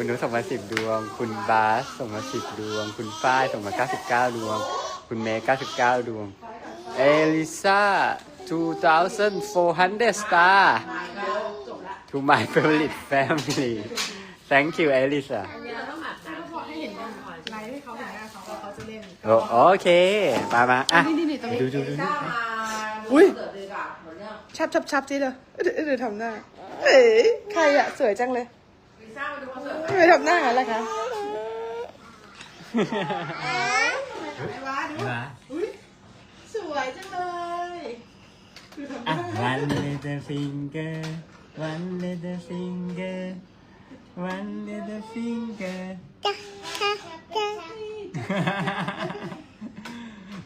มนุษส่งมาสิบดวง คุณบาสส่งมาสิบดวง คุณฝ้ายส่งมาเก้าสิบเก้าดวง คุณเมย์เก้าสิบเก้าดวง เอลิซา2,400 star จบละ to my favorite family thank you เอลิซาเนี่ยต้องอาบน้ำพอให้เห็นกันไลฟ์ให้เขาเห็นหน้าเขาว่าเขาจะเล่นโอเค มามาอะนี่นี่นี่ตรงนี้ดูดูดูก้าดูมาอุ๊ยเกิดเลยกับเหมือนเนี่ยชับชับชับจีเด้อเดี๋ยวเดี๋ยวทำหน้า เอ๋ใครอะสวยจังเลยลิ ซ่ามาดูคอนเสิร์ตทำไมทำหน้าอย่างนั้นล่ะคะไอ้วาดูมาอุ้ยสวยจังเลยดูทำหอะน้า one little finger one little finger one little finger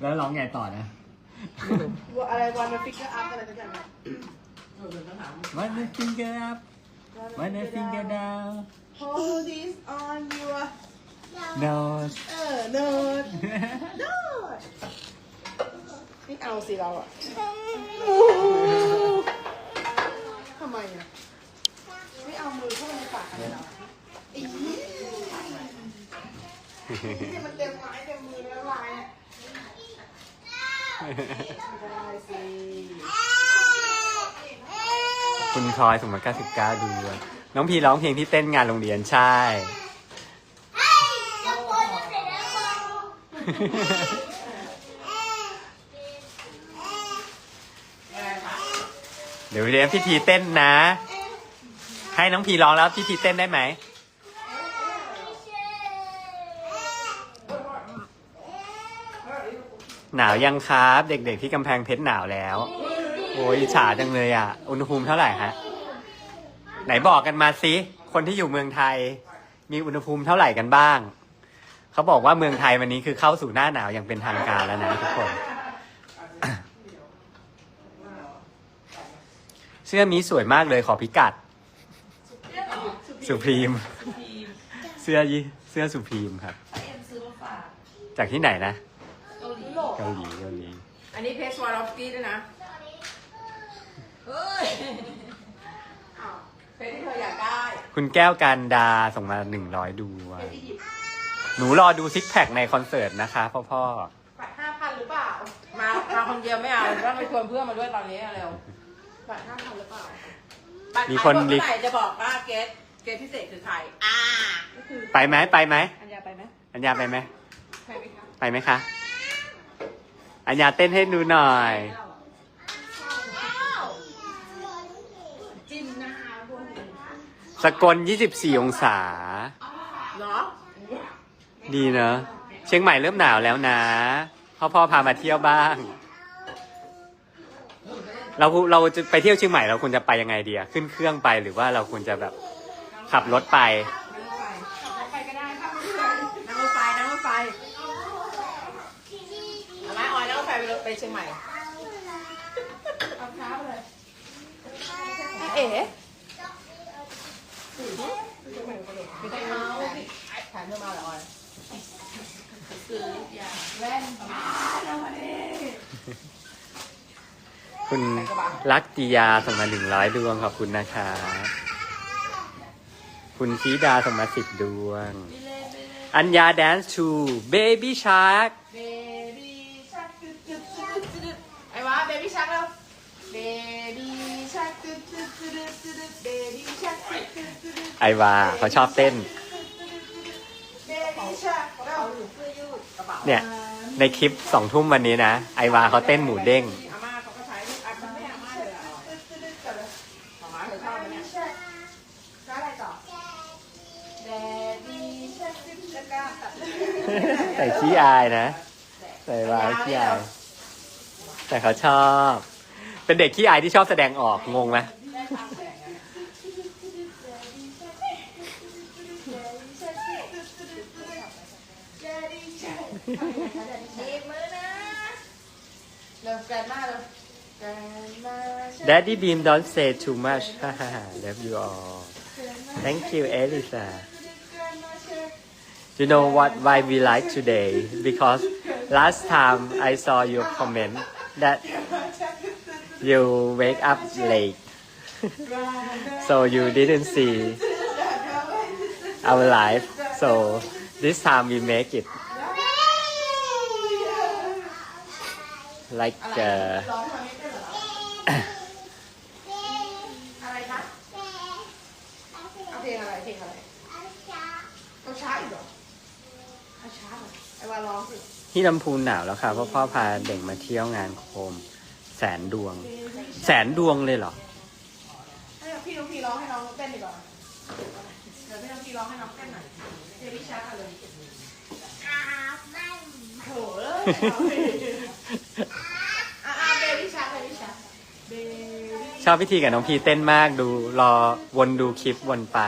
แล้วร้องไงต่อนะว่าอะไรวันมาฟิกเกอร์อัพอะไรกันอย่างเงี้ย one little finger up one little finger down Hold this on your nose เออ note note ไม่เอาสิเราอะทำไมอะไม่เอามือเข้าไปในปากอะไรเราอีนี่มันเต็มไม้เต็มมือแล้วลายอะได้สิ คุณพลอยส่งมา99ดวงน้องพีร้องเพลงที่เต้นงานโรงเรียนใช่ เดี๋ยวเรียนพิธีเต้นนะ ให้น้องพีร้องแล้วพิธีเต้นได้ไหมหนาวยังครับ เด็กๆที่กำแพงเพชรหนาวแล้ว โอ้ยอิจฉาจังเลยอะ อุณหภูมิเท่าไหร่ฮะ ไหนบอกกันมาสิคนที่อยู่เมืองไทย มีอุณหภูมิเท่าไหร่กันบ้าง เขาบอกว่าเมืองไทยวันนี้คือเข้าสู่หน้าหนาวอย่างเป็นทางการแล้วนะทุกคน เสื้อมีสวยมากเลยขอพิกัด สุพรีม เสื้อยี่เสื้อสุพรีมครับ จากที่ไหนนะ เกาหลีเกาหลีเกาหลีอันนี้เพชวารอฟสกี้ด้วยนะ เฮ้ยเพชที่เธออยากได้คุณแก้วการดาส่งมาหนึ่งร้อยดูวหนูรอดูซิกแพคในคอนเสิร์ตนะคะพ่อพ่อบัตรห้าพันหรือเปล่า มามาคนเดียวไม่เอาต้องไปชวนเพื่อนมาด้วยตอนนี้เร็วบัตรห้าพันหรือเปล่าบัตรมีขายคนหมดรีเมื่อไหร่จะบอกว่าเกตเกตพิเศษคือใครอ่าก็คือไปไหมไปไหมอัญญาไปไหมอัญญาไปไหมใครไหมคะไปไหมคะอัญญาเต้นให้ดูหน่อย จิ้มหน้าบนสกล 24 องศา เนาะดีเนอะเชียงใหม่เริ่มหนาวแล้วนะ พ่อพ่อพามาเที่ยวบ้าง เราเราจะไปเที่ยวเชียงใหม่เราควรจะไปยังไงดีอะขึ้นเครื่องไปหรือว่าเราควรจะแบบขับรถไปใครก็ได้ค่ะนั่งรถไฟนั่งรถไฟเอาไหมออยนั่งรถไฟไปไปเชียงใหม่ เอาเท้าเลย เอ๋ไม่ได้เอาสิแถมเธอมาเหรอออยแว่นคุณลักติยาส่งมาหนึ่งร้อยดวงขอบคุณนะคะคุณชีดาส่งมาสิบดวง อัญญาแดนซ์ชูเบบี้ชาร์กเบบี้ชักตึ๊ดตึ๊ดตึ๊ดตึ๊ดไอ้วะเบบี้ชักแล้วเบ ไอวาเขาชอบเต้น เนี่ย ในคลิปสองทุ่มวันนี้นะ ไอวาเขาเต้นหมูเด้งอาม่าเขาก็ใช้อายนะใส่ขี้อายนะ ใส่วาขี้อาย แต่เขาชอบ เป็นเด็กขี้อายที่ชอบแสดงออกงงไหม ได้ตามแสงอะ ดีมือนะ เริ่มแกรนมาเลยแกรนมา Daddy Beam don't say too much love you all thank you Elisa you know what why we like today because last time I saw your comment that you wake up late so you didn't see our life so this time we make it Like uh, ร้องทำไม่เป็นเหรออะไรคะเอาเพลงอะไรเพลงอะไรเอาช้าอีกเหรอเอาช้าเหรอไอ้วาร้องสิที่ลำพูนหนาวแล้วค่ะ เพราะพ่อพาเด็กมาเที่ยวงานโคม แสนดวง แสนดวงเลยเหรอให้พี่น้องพีร้องให้น้องเต้นดีกว่าเดี๋ยวพี่น้องพีร้องให้น้องเต้นหน่อยเดี๋ยวพี่ช้ากันเลยโถเอ้ย อะอะเบบี้ช้าเบบี้ช้าเบบี้ชอบพิธีกับน้องพีเต้นมากดูรอวนดูคลิปวนไป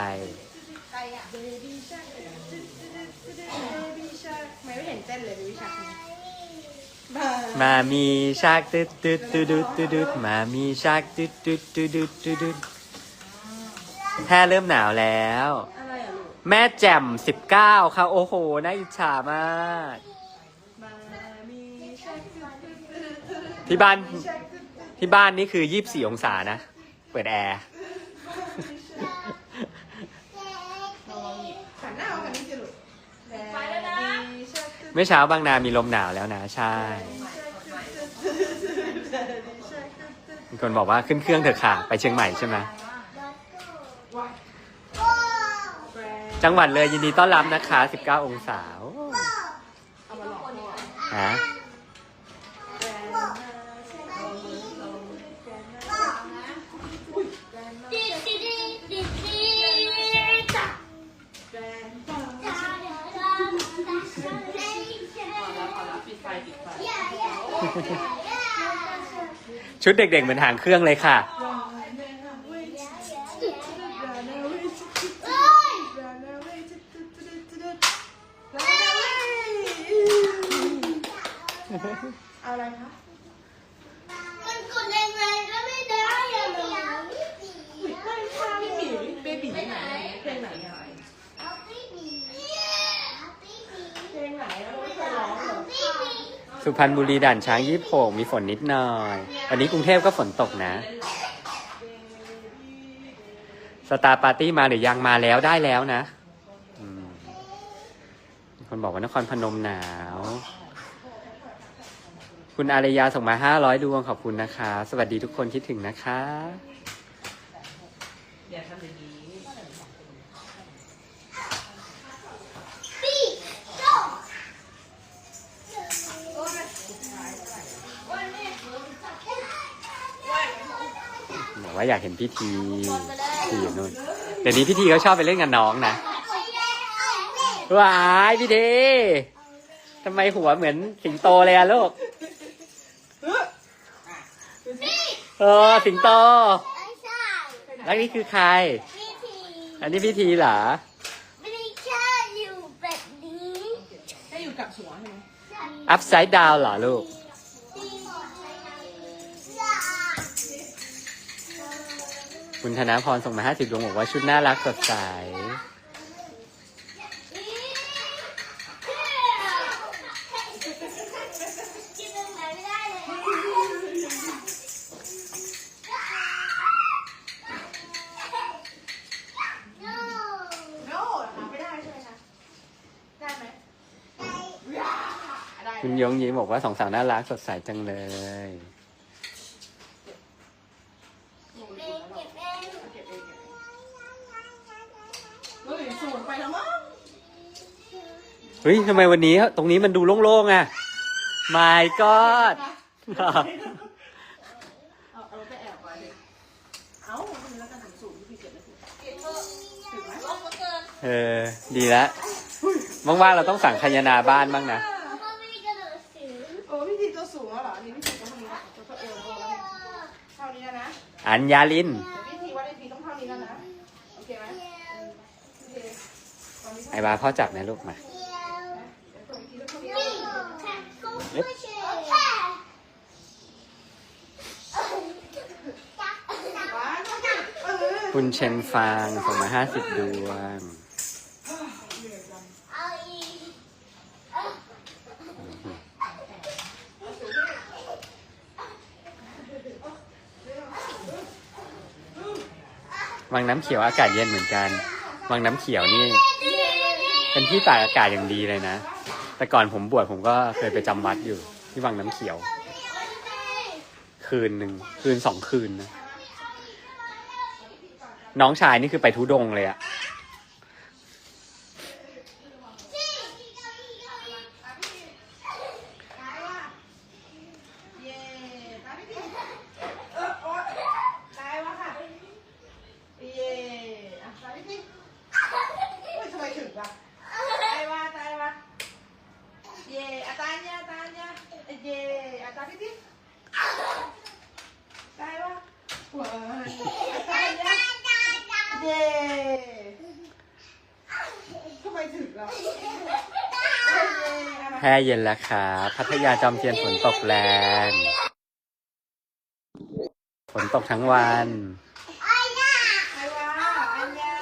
ใครอะเบบี้ช้าเบบี้ช้าไม่เห็นเต้นเลยเบบี้ช้ามามามีชากตึ๊ดตึ๊ดตึ๊ดตึ๊ดตึ๊ดตึ๊ดมามีชากตึ๊ดตึ๊ดตึ๊ดตึ๊ดตึ๊ดตึ๊ดแค่เริ่มหนาวแล้ว อะไรอะลูก แม่แจ่มสิบเก้าค่ะ โอ้โห น่าอิจฉามากมามีช้า ที่บ้านที่บ้านนี่คือยี่บสี่องศานะ เปิดแอร์หันหน้ามาทางนี้สิลูกไปแล้วนะเมื่อเช้าบางนามีลมหนาวแล้วนะ ใช่มีคนบอกว่าขึ้นเครื่องเถอะค่ะ ไปเชียงใหม่ใช่ไหมจังหวัดเลยยินดีต้อนรับนะคะ 19 องศาโอ้เอามาฮะ ชุดเด็กๆเหมือนหางเครื่องเลยค่ะ เอาอะไรคะ มันกดแรงๆก็ไม่ได้อะหนู พี่หมีเบบีไหนเพลงไหนอะ เอาพี่หมีเอาพี่หมี เพลงไหนเราไม่เคยร้องเหรอ พี่หมี สุ พรรณบุรีด่านช้างยี่โป่งมีฝนนิดหน่อย วันนี้กรุงเทพก็ฝนตกนะ สตาร์ปาร์ตี้มาหรือยังมาแล้วได้แล้วนะคนบอกว่านครพนมหนาว คุณอารยาส่งมาห้าร้อยดวงขอบคุณนะคะ สวัสดีทุกคนคิดถึงนะคะ ว่าอยากเห็นพิธีที่อยู่นู่นเดี๋ยวนี้พิธีเขาชอบไปเล่นกับน้องนะว้ายพี่ทีทำไมหัวเหมือนสิงโตเลยอะลูกเออสิงโตไม่ใช่แล้วนี่คือใครพี่ทีอันนี้พิธีเหรอไม่ได้แค่อยู่แบบนี้ให้อยู่กับหัวใช่ไหม upside down เหรอลูก คุณธนาพรส่งมา50ดวงบอกว่าชุดน่ารักสดใสกินตหนไม่ได้เลยโน่ทำไม่ได้ใช่ไหมคะ ได้ไหมได้คุณยงยิ้มบอกว่าสองสาวน่ารักสดใสจังเลย เองเก็บเอง เก็บเองเก็บเองเฮ้ยสูงไปแล้วมั้ง เฮ้ยทำไมวันนี้ ตรงนี้มันดูโล่งๆอะ my god เอาเอาไปแอบไว้ดิเอ้าทำไมแล้วกันสูงๆพี่เก็บไม่ถึงเก็บเถอะลงมาเกินเออ ดีแล้วว่างๆเราต้องสั่งขยนาบ้านบ้างนะเพราะว่าไม่มีกระโดดสูงโอ้พี่ทีตัวสูงแล้วเหรอนี่พี่ทีตัวเท่านี้ตัวเท่าเอวแล้วใช่อัญญาลินเดี๋ยวพี่ทีว่าไอพีต้องเท่านี้แล้วนะ โอเคไหมโอเคตอนนี้ไอ้บาพ่อจับนะลูกมา เดี๋ยวตัวอีกทีต้องเท่านี้ ว้าวเออ คุณเชนฟางส่งมาห้าสิบดวง วังน้ำเขียวอากาศเย็นเหมือนกัน วังน้ำเขียวนี่ เป็นที่ตากอากาศอย่างดีเลยนะ แต่ก่อนผมบวชผมก็เคยไปจำวัดอยู่ ที่วังน้ำเขียว คืนหนึ่งคืนสองคืนนะ น้องชายนี่คือไปทุดงเลยอะเย่ออโอ๊ยได้วะค่ะเย้อะตามพี่ยอาตาเนี่ยอาตาเนี่ยเย้อาตาพี่ทีได้วะว้าวอาตาเนี่ยเย้ทำไมถึงล่ะเย้ ร่เย็นแล้วครับพัทยาจอมเทียนฝนตกแรงฝนตกทั้งวันไอ้วะอันยา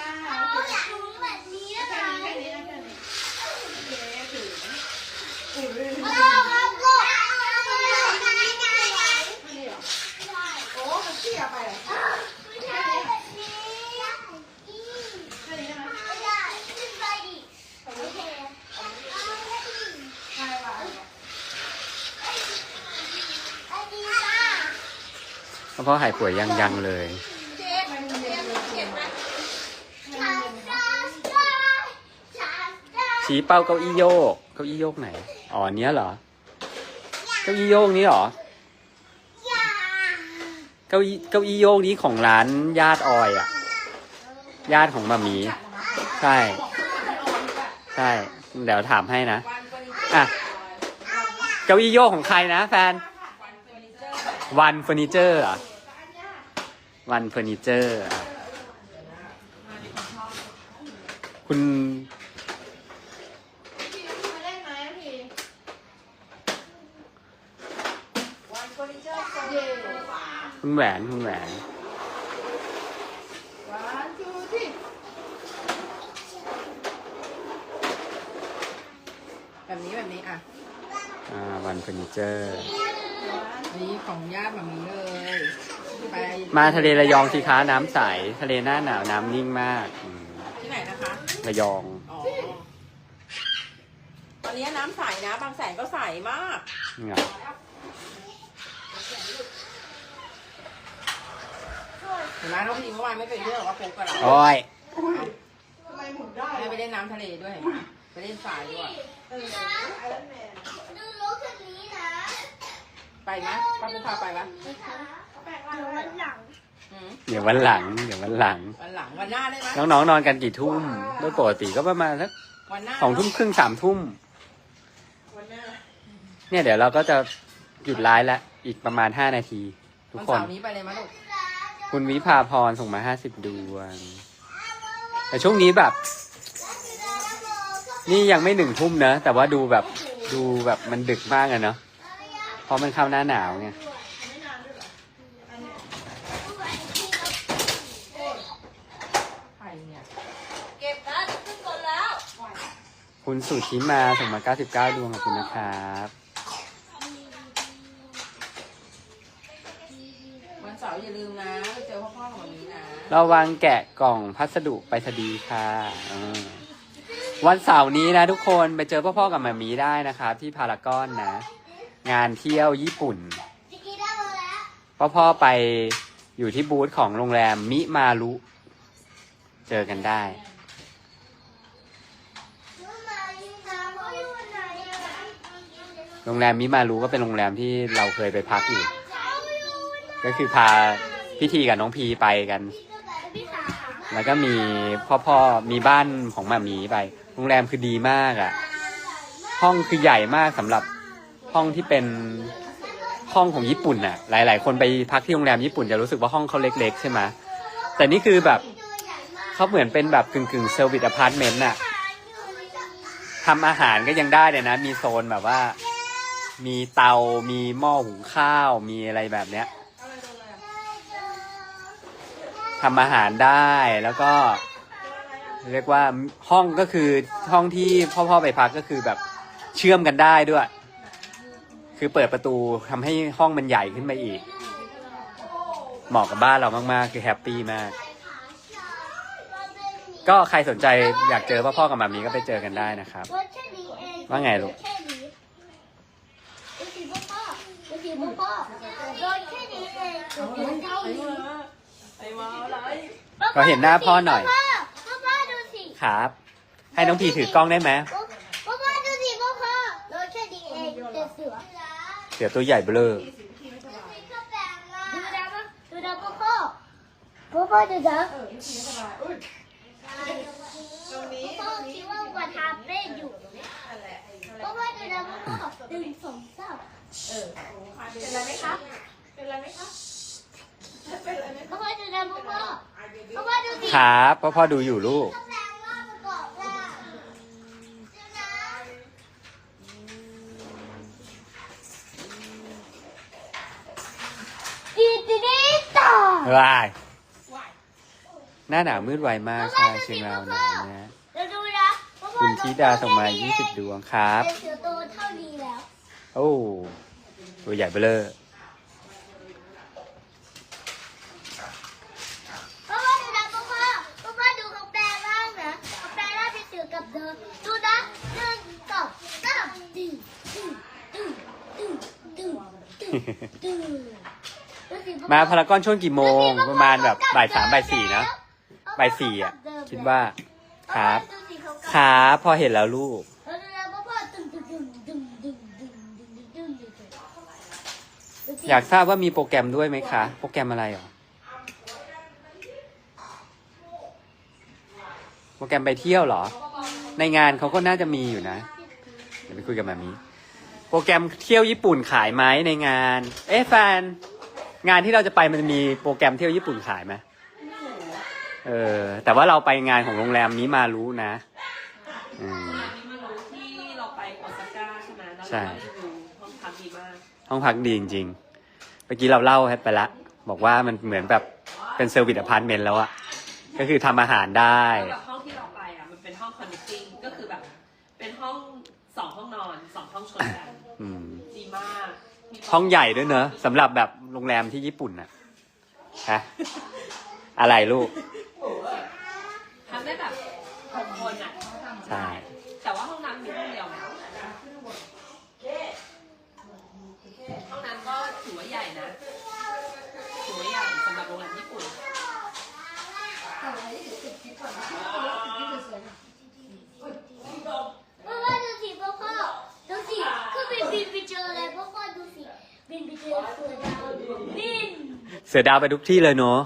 โอเคแค่นี้แค่นี้นะแค่นี้โอเคถึงอุ้ยนี่เหรอโอ้มันเสียไปเหรอแค่นี้แค่นี้นะใช่ว่ะ เพราะพ่อหายป่วยยังยังเลย ชี้เป้าเก้าอี้โยก เก้าอี้โยกไหน อ๋อเนี้ยเหรอ เก้าอี้โยกนี้เหรอ เก้าอี้เก้าอี้โยกนี้ของร้านญาติออยอะ ญาติของมามี ใช่ ใช่ เดี๋ยวถามให้นะ อะ เก้าอี้โยกของใครนะแฟนวันเฟอร์นิเจอร์อะ วันเฟอร์นิเจอร์อะคุณพี่มาเล่นไหมพี่วันเฟอร์นิเจอร์เย่คุณแหวน คุณแหวนวันทูที่แบบนี้แบบนี้อะ อ่า วันเฟอร์นิเจอร์อันนี้ของญาติแบบนี้เลยไป มาทะเลระยองสิคะน้ำใส ทะเลหน้าหนาวน้ำนิ่งมากอืมที่ไหนนะคะ ระยอง อ๋อ ตอนนี้น้ำใสนะ บางแสนก็ใสมากนี่เหรอเห็นไหมน้องพีเมื่อวานไม่เป็นเรื่องว่าโป๊กกับเราโอ้ย ทำไมหมุนได้ให้ไปเล่นน้ำทะเลด้วยเห็นไหมไปเล่นทรายด้วย เออไอรอนแมนไปไหมป้าปุ๊กพาไปปะแปล งร่างแล้วหลังอืมเดี๋ยววันหลัง เดี๋ยววันหลัง วันหลังวันหน้าได้ไหมน้องๆนอนกันกี่ทุ่ม โดยปกติก็ประมาณสักวันหน้าสองทุ่มครึ่งสามทุ่ม วันหน้าเนี่ยเดี๋ยวเราก็จะหยุดไลฟ์ละอีกประมาณห้านาที ทุกวันคน เสาร์นี้ไปเลยมั้ยลูกคุณวิภาพรส่งมาห้าสิบดวง แต่ช่วงนี้แบบ นี่ยังไม่หนึ่งทุ่มนะ แต่ว่าดูแบบดูแบบมันดึกมากอะเนาะเพราะมันเข้าหน้าหนาวไง ใครเนี่ย คุณสุชิมาส่งมา 99 ดวงขอบคุณนะครับวันเสาร์อย่าลืมนะไปเจอพ่อพ่อของนี้นะระวังแกะกล่องพัสดุไปรษณีย์ค่ะเออวันเสาร์นี้นะทุกคนไปเจอพ่อๆกับหมามีได้นะครับ ที่พารากอนนะ งานเที่ยวญี่ปุ่นพ่อๆไปอยู่ที่บูธของโรงแรมมิมารุ เจอกันได้ โรงแรมมิมารุก็เป็นโรงแรมที่เราเคยไปพักอยู่ ก็คือพาพิธีกับน้องพีไปกัน แล้วก็มีพ่อพ่อมีบ้านของหมามีไป โรงแรมคือดีมากอะ่ะ ห้องคือใหญ่มากสำหรับห้องที่เป็นห้องของญี่ปุ่นน่ะ หลาย ๆ คนไปพักที่โรงแรมญี่ปุ่นจะรู้สึกว่าห้องเขาเล็ก ๆ ใช่ไหมแต่นี่คือแบบเขาเหมือนเป็นแบบกึ่งกึ่งเซอร์วิสอพาร์ตเมนต์น่ะทำอาหารก็ยังได้เลยนะ มีโซนแบบว่า มีเตา มีหม้อหุงข้าว มีอะไรแบบเนี้ยทำอาหารได้แล้วก็ เรียกว่าห้องก็คือห้องที่พ่อๆไปพักก็คือแบบเชื่อมกันได้ด้วย คือเปิดประตูทำให้ห้องมันใหญ่ขึ้นไปอีก เหมาะกับบ้านเรามากๆ คือแฮปปี้มาก ก็ใครสนใจอยากเจอพ่อพ่อๆกับมามีก็ไปเจอกันได้นะครับ ว่าไงลูก แค่นี้รถสีพ่อพ่อรถสี พ่อพ่อรถแค่นี้เองเท่านี้ไอ้มาอะไรขอเห็นหน้าพ่อหน่อย พ่อพ่อพ่อดูสิครับ ให้น้องพีถือกล้องได้ไหมพ่อพ่อดูสิพ่อพ่อรถแค่นี้เองแต่เสือเสือตัวใหญ่เบ้อเลยดูดาวดูดาวพ่อพ่อพ่อพ่อดูดาวเออพี่ไม่สบายอุ้ยตรงพ่อคิดว่ากวันทำได้อยู่พ่อพ่อดูดาวพ่อพ่อ หนึ่งสองสามเออเป็นไรไหมคะเป็นไรไหมคะเป็นไรไหมพ่อพ่อดูดาวพ่อพ่อพ่อพ่อดูสิครับพ่อพ่อดูอยู่ลูกกำลังรอบประกอบว่าดูนะดีดีดีต่อว้ายหน้าหนาวมืดไวมากใช่เชียงราวหนาวนะเดี๋ยวดูนะพ่อพ่อคุณธิดาส่งมา 20 ดวงครับเป็นเสือตัวเท่านี้แล้ว โอ้ตัวใหญ่เบ้อเลยพ่อพ่อดูนะพ่อพ่อพ่อพ่อดูเขาแปลร่างนะเขาแปลร่างเป็นเสือกับเดินดูนะหนึ่งสองสามตึ้งตึ้งตึ้งตึ้งตึ้งตึ้งตึ้งดูสิพ่อพ่อมาพารากอนช่วงกี่โมงประมาณแบบบ่ายสามบ่ายสี่นะบ่ายสี่อะ คิดว่า ครับดูสิเขากลับครับพอเห็นแล้วลูก อยากทราบว่ามีโปรแกรมด้วยไหมคะ โปรแกรมอะไรหรอ โปรแกรมไปเที่ยวเหรอ ในงานเขาก็น่าจะมีอยู่นะ เดี๋ยวไปคุยกับมามีโปรแกรมเที่ยวญี่ปุ่นขายไหมในงาน เอ๊ะแฟน งานที่เราจะไปมันจะมีโปรแกรมเที่ยวญี่ปุ่นขายไหมเออ แต่ว่าเราไปงานของโรงแรมนี้มารู้นะอืมนี่มารู้ที่เราไปโอซาก้าใช่ไหมแล้วใช่เราไปดูห้องพักดีมาก ห้องพักดีจริงๆเมื่อกี้เราเล่าให้ไปละบอกว่ามันเหมือนแบบเป็นเซอร์วิสอพาร์ตเมนต์แล้วอะก็คือทำอาหารได้แล้วแบบห้องที่เราไปอะมันเป็นห้องคอนเนคติ้งก็คือแบบ เป็นห้องสองห้องนอนสองห้องชนกันอืม ดีมากมีห้องใหญ่ด้วยเนอะสำหรับแบบโรงแรมที่ญี่ปุ่นอะฮะอะไรลูก ทำได้แบบหกคนอะใช่ แต่ว่าห้องน้ำมีห้องเดียวนะห้องน้ำก็ถือว่าใหญ่นะถือว่าใหญ่สำหรับโรงแรมญี่ปุ่น พ่อพ่อดูสิพ่อพ่อดูสิคือบินบินไปเจออะไรพ่อพ่อดูสิ บินเสือดาวไปทุกที่เลยเนอะ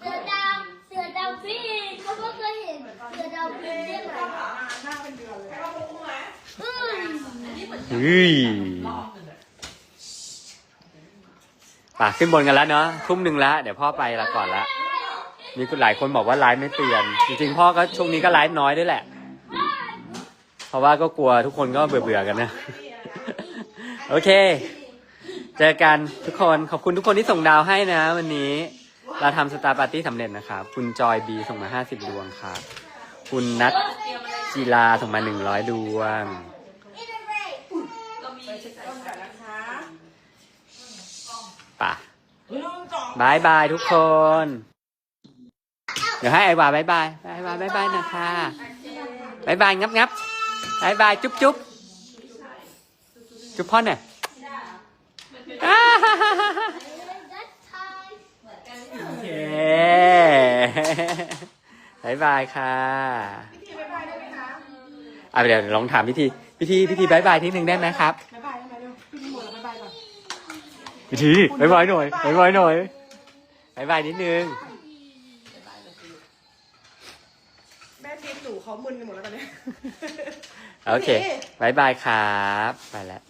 เสือดาวเสือดาวบินพ่อพ่เคยเห็นเสือดาวบินเรียกอะไหน้าเป็นเดือนเลยอืมเฮ้ยรอบหนึ่งอะป่ะขึ้นบนกันแล้วเนอะทุ่มหนึ่งและเดี๋ยวพ่อไปละก่อนละมีหลายคนบอกว่าไลฟ์ไม่เตือน จริงๆพ่อก็ช่วงนี้ก็ไลฟ์น้อยด้วยแหละ เพราะว่าก็กลัวทุกคนก็เบื่อๆกันนะ โอเค เจอกันทุกคนขอบคุณทุกคนที่ส่งดาวให้นะ วันนี้เราทำสตาร์ปาร์ตี้สำเร็จนะครับ คุณจอยบีส่งมา 50 ดวงครับ คุณนัทจีลาส่งมา 100 ดวงเรามีต้นกันนะคะป่ะบายบายทุกคน เดี๋ยวให้ไอวาบายบายไอวาบายบายนะคะบายบายงับงับบายบายจุ๊บจุ๊บจุ๊บพ่อหน่อย โอเคบายบายค่ะพี่ทีบ๊ายบายได้ไหมคะอะเดี๋ยวลองถามพิธีพิธีพิธีบายบายทีหนึ่งได้ไหมครับบ๊ายบายได้ไหมเร็วพี่ทีหมดแล้วบ๊ายบายก่อนพิธีบายบายหน่อยบายบายหน่อยบายบายนิดนึงแม่ทีมหนูเขามึนกันหมดแล้วตอนเนี้ยโอเคบายบายครับ ไปแล้ว